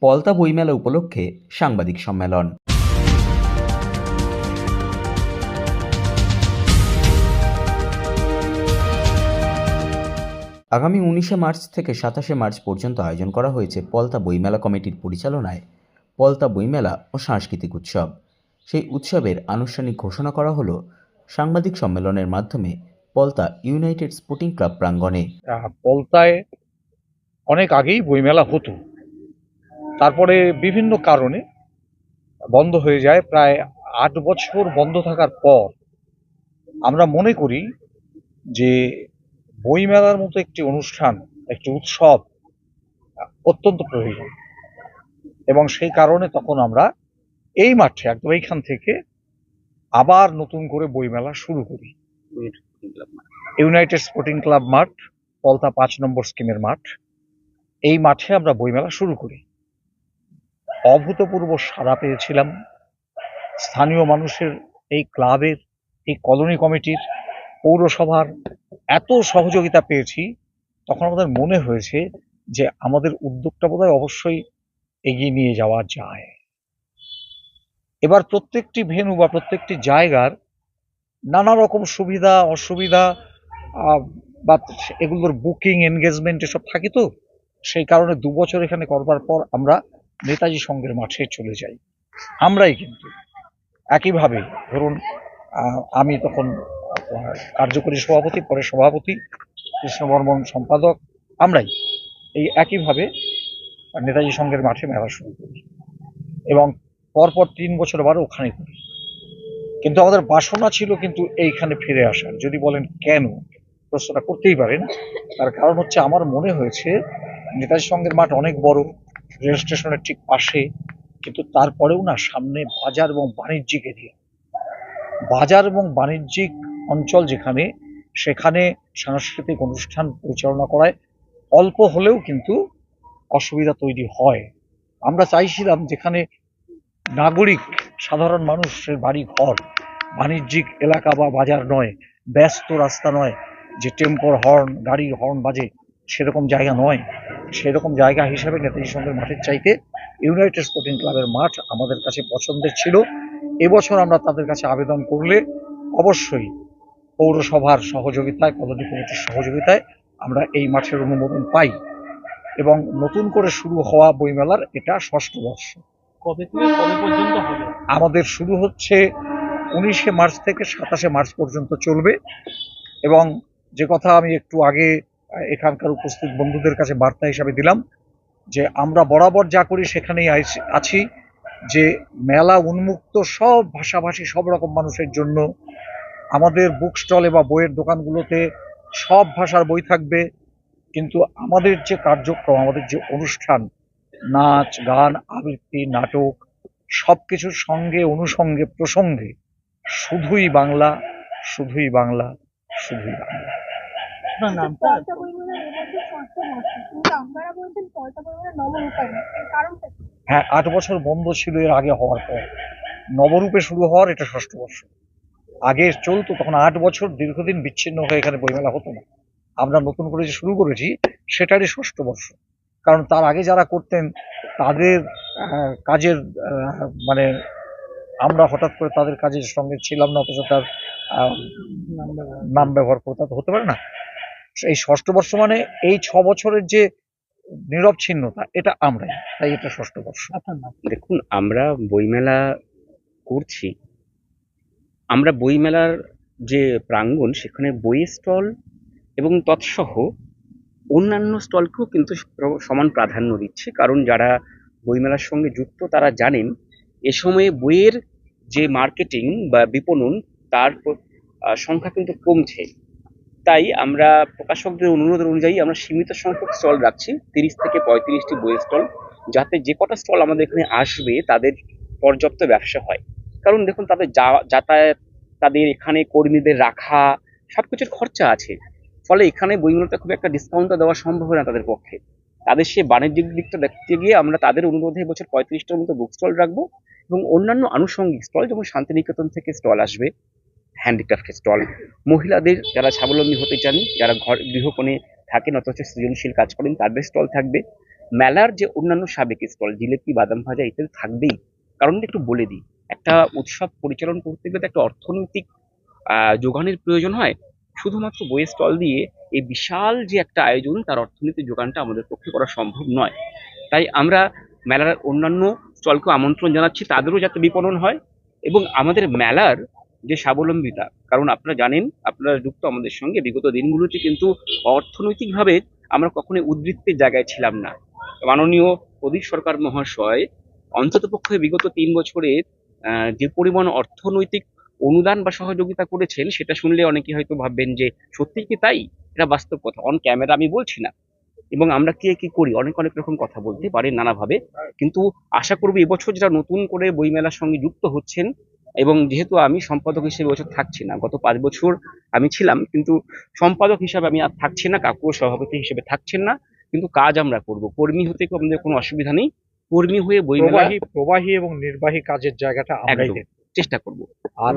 পলতা বইমেলা উপলক্ষে সাংবাদিক সম্মেলন। আগামী উনিশে মার্চ থেকে সাতাশে মার্চ পর্যন্ত আয়োজন করা হয়েছে পলতা বইমেলা কমিটির পরিচালনায় পলতা বইমেলা ও সাংস্কৃতিক উৎসব। সেই উৎসবের আনুষ্ঠানিক ঘোষণা করা হলো সাংবাদিক সম্মেলনের মাধ্যমে পলতা ইউনাইটেড স্পোর্টিং ক্লাব প্রাঙ্গণে। পলতায় অনেক আগেই বইমেলা হতো। তারপরে বিভিন্ন কারণে বন্ধ হয়ে যায়। প্রায় আট বছর বন্ধ থাকার পর আমরা মনে করি যে বইমেলার মতো একটি অনুষ্ঠান, একটি উৎসব অত্যন্ত প্রয়োজন। এবং সেই কারণে তখন আমরা এই মাঠে একদম এইখান থেকে আবার নতুন করে বইমেলা শুরু করি। ইউনাইটেড স্পোর্টিং ক্লাব মাঠ, পলতা পাঁচ নম্বর স্কিমের মাঠ, এই মাঠে আমরা বইমেলা শুরু করি। অভূতপূর্ব সাড়া পেয়েছিলাম। স্থানীয় মানুষের এই ক্লাবের, এই কলোনি কমিটির, পৌরসভার এত সহযোগিতা পেয়েছি, তখন আমাদের মনে হয়েছে যে আমাদের উদ্যোগটা বোধহয় অবশ্যই এগিয়ে নিয়ে যাওয়া যায়। এবার প্রত্যেকটি ভেন্যু বা প্রত্যেকটি জায়গার নানা রকম সুবিধা, অসুবিধা বা এগুলোর বুকিং, এনগেজমেন্ট এসব থাকে তো? সেই কারণে দু বছর এখানে করবার পর আমরা নেতাজি সঙ্গের মাঠে চলে যাই। আমরাই কিন্তু একইভাবে ধরুন আমি তখন কার্যকরী সভাপতি, পরে সভাপতি কৃষ্ণ বর্মন সম্পাদক, আমরাই এই একইভাবে নেতাজি সঙ্গের মাঠে মেলা শুরু করি এবং পরপর তিন বছর আবার ওখানে করি। কিন্তু আমাদের বাসনা ছিল কিন্তু এইখানে ফিরে আসার। যদি বলেন কেন, প্রশ্নটা করতেই পারেন। তার কারণ হচ্ছে আমার মনে হয়েছে, নেতাজি সঙ্গের মাঠ অনেক বড় রেল স্টেশনের ঠিক পাশে, কিন্তু তারপরেও না সামনে বাজার এবং বাণিজ্যিক এরিয়া। বাজার এবং বাণিজ্যিক অঞ্চল যেখানে, সেখানে সাংস্কৃতিক অনুষ্ঠান পরিচালনা করায় অল্প হলেও কিন্তু অসুবিধা তৈরি হয়। আমরা চাইছিলাম যেখানে নাগরিক, সাধারণ মানুষের বাড়ি ঘর বাণিজ্যিক এলাকা বা বাজার নয়, ব্যস্ত রাস্তা নয়, যে টেম্পোর হর্ন, গাড়ির হর্ন বাজে, সেরকম জায়গা নয়। সেরকম জায়গা হিসেবে নেতাজি সঙ্গের মাঠের চাইতে ইউনাইটেড স্পোর্টিং ক্লাবের মাঠ আমাদের কাছে পছন্দের ছিল। এবছর আমরা তাদের কাছে আবেদন করলে অবশ্যই পৌরসভার সহযোগিতায় কলোনি কমিটির সহযোগিতায় আমরা এই মাঠের অনুমোদন পাই এবং নতুন করে শুরু হওয়া বইমেলার এটা ষষ্ঠ বর্ষ। কবে পর্যন্ত আমাদের শুরু হচ্ছে উনিশে মার্চ থেকে সাতাশে মার্চ পর্যন্ত চলবে এবং যে কথা আমি একটু আগে এখানকার উপস্থিত বন্ধুদের কাছে বার্তা হিসাবে দিলাম যে আমরা বরাবর যা করি সেখানেই আছি, যে মেলা উন্মুক্ত সব ভাষাভাষী, সব রকম মানুষের জন্য আমাদের বুক স্টলে বা বইয়ের দোকানগুলোতে সব ভাষার বই থাকবে। কিন্তু আমাদের যে কার্যক্রম, আমাদের যে অনুষ্ঠান, নাচ, গান, আবৃত্তি, নাটক সব কিছুর সঙ্গে অনুষঙ্গে প্রসঙ্গে শুধুই বাংলা শুধুই বাংলা শুধুই বাংলা। আপনার নামটা এবছর ষষ্ঠ বর্ষ কিন্তু আপনারা বলছেন পয়সা পরিমাণের নবরূপায়ণ এর কারণটা কি? হ্যাঁ আট বছর বন্ধ ছিল এর আগে হওয়ার পর। নবরূপে শুরু হওয়ার এটা ষষ্ঠ বর্ষ আগে চলতো তখন আট বছর দীর্ঘদিন বিচ্ছিন্ন হয়ে এখানে বইমেলা হতো না। আমরা নতুন করে যে শুরু করেছি সেটারই ষষ্ঠ বর্ষ কারণ তার আগে যারা করতেন তাদের আহ, কাজের আহ, মানে আমরা হঠাৎ করে তাদের কাজের সঙ্গে ছিলাম না অথচ তার নাম ব্যবহার করতে তো হতে পারে না? এই ষষ্ঠ বর্ষ মানে এই ছ বছরের যে নীরব ছিন্নতা, এটা আমরাই, তাই এটা ষষ্ঠ বর্ষ। দেখুন, আমরা বইমেলা করছি। আমরা বইমেলার যে প্রাঙ্গণ, সেখানে বইয়ের স্টল এবং তৎসহ অন্যান্য স্টলকেও কিন্তু সমান প্রাধান্য দিচ্ছে। কারণ যারা বইমেলার সঙ্গে যুক্ত, তারা জানেন, এ সময়ে বইয়ের যে মার্কেটিং বা বিপণন, তার সংখ্যা কিন্তু কমছে। তাই আমরা প্রকাশকদের অনুরোধ অনুযায়ী আমরা সীমিত সংখ্যক স্টল রাখছি, তিরিশ থেকে পঁয়ত্রিশটি বইয়ের স্টল, যাতে যে কটা স্টল আমাদের এখানে আসবে তাদের পর্যাপ্ত ব্যবসা হয়। কারণ দেখুন, তাদের যাতায়াত, তাদের এখানে কর্মীদের রাখা, সবকিছুর খরচা আছে। ফলে এখানে বইগুলোতে খুব একটা ডিসকাউন্টও দেওয়া সম্ভব না তাদের পক্ষে। তাদের সে বাণিজ্যিক দিকটা দেখতে গিয়ে আমরা তাদের অনুরোধে বছর পঁয়ত্রিশটার মতো বুক স্টল রাখব এবং অন্যান্য আনুষঙ্গিক স্টল, যেমন শান্তিনিকেতন থেকে স্টল আসবে হ্যান্ডিক্রাফটের স্টল মহিলাদের যারা স্বাবলম্বী হতে চান, যারা ঘর, গৃহকোণে থাকেন অথচ সৃজনশীল কাজ করেন, তাদের স্টল থাকবে। মেলার যে অন্যান্য সাবেক স্টল জিলেপি, বাদাম ভাজা ইত্যাদি থাকবেই। কারণটা একটু বলে দিই। একটা উৎসব পরিচালন করতে গেলে একটা অর্থনৈতিক যোগানের প্রয়োজন হয়। শুধুমাত্র বইয়ের স্টল দিয়ে এই বিশাল যে একটা আয়োজন, তার অর্থনৈতিক যোগানটা আমাদের পক্ষে করা সম্ভব নয়। তাই আমরা মেলার অন্যান্য স্টলকে আমন্ত্রণ জানাচ্ছি, তাদেরও যাতে বিপণন হয়। এবং আমাদের মেলার যে স্বাবলম্বিতা। কারণ আপনারা জানেন, আপনারা যুক্ত আমাদের সঙ্গে, বিগত দিনগুলোতে কিন্তু অর্থনৈতিকভাবে আমরা কখনোই উদ্বৃত্তের জায়গায় ছিলাম না। মাননীয় প্রদীপ সরকার মহাশয় অন্ততপক্ষে বিগত তিন বছরে যে পরিমাণ অর্থনৈতিক অনুদান বা সহযোগিতা করেছেন, সেটা শুনলে অনেকে হয়তো ভাববেন যে সত্যি কি তাই? এটা বাস্তব কথা। অন ক্যামেরা আমি বলছি না। এবং আমরা কে কি করি? অনেক অনেক রকম কথা বলতে পারি নানাভাবে। কিন্তু আশা করব এবছর যারা নতুন করে বইমেলার সঙ্গে যুক্ত হচ্ছেন এবং যেহেতু আমি সম্পাদক হিসেবে বছর থাকছি না গত পাঁচ বছর আমি ছিলাম কিন্তু সম্পাদক হিসাবে আমি আর থাকছি না কাকুও সভাপতি হিসেবে থাকছেন না কিন্তু কাজ আমরা করব। কর্মী হতে আমাদের কোনো অসুবিধা নেই? কর্মী হয়ে বই প্রবাহী প্রবাহী এবং নির্বাহী কাজের জায়গাটা আমরাই চেষ্টা করব। আর